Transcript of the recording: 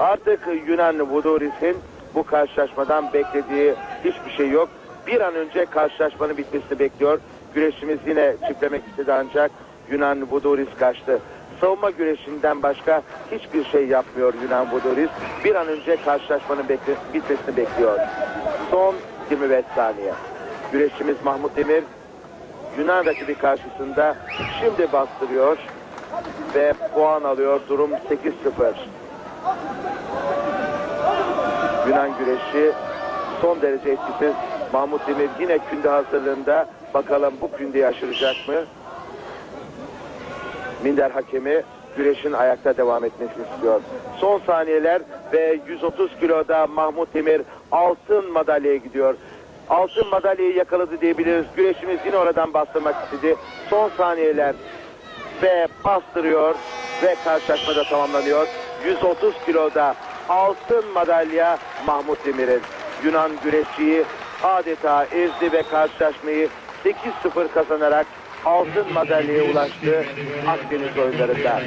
Artık Yunan Vodoris'in bu karşılaşmadan beklediği hiçbir şey yok. Bir an önce karşılaşmanın bitmesini bekliyor. Güreşimiz yine çiftlemek istedi ancak Yunan Vodoris kaçtı. Savunma güreşinden başka hiçbir şey yapmıyor Yunan Vodoris. Bir an önce karşılaşmanın bekle- bitmesini bekliyor. Son 25 saniye. Güreşçimiz Mahmut Demir Yunan rakibi karşısında şimdi bastırıyor ve puan alıyor. Durum 8-0. Yunan güreşi son derece etkisiz. Mahmut Demir yine künde hazırlığında. Bakalım bu kündeyi aşıracak mı? Minder hakemi güreşin ayakta devam etmesini istiyor. Son saniyeler ve 130 kiloda Mahmut Demir altın madalyaya gidiyor. Altın madalyayı yakaladı diyebiliriz. Güreşimiz yine oradan bastırmak istedi. Son saniyeler ve bastırıyor ve karşılaşma da tamamlanıyor. 130 kiloda altın madalya Mahmut Demir'in. Yunan güreşçiyi adeta ezdi ve karşılaşmayı 8-0 kazanarak altın madalyaya ulaştı Akdeniz oyunlarında.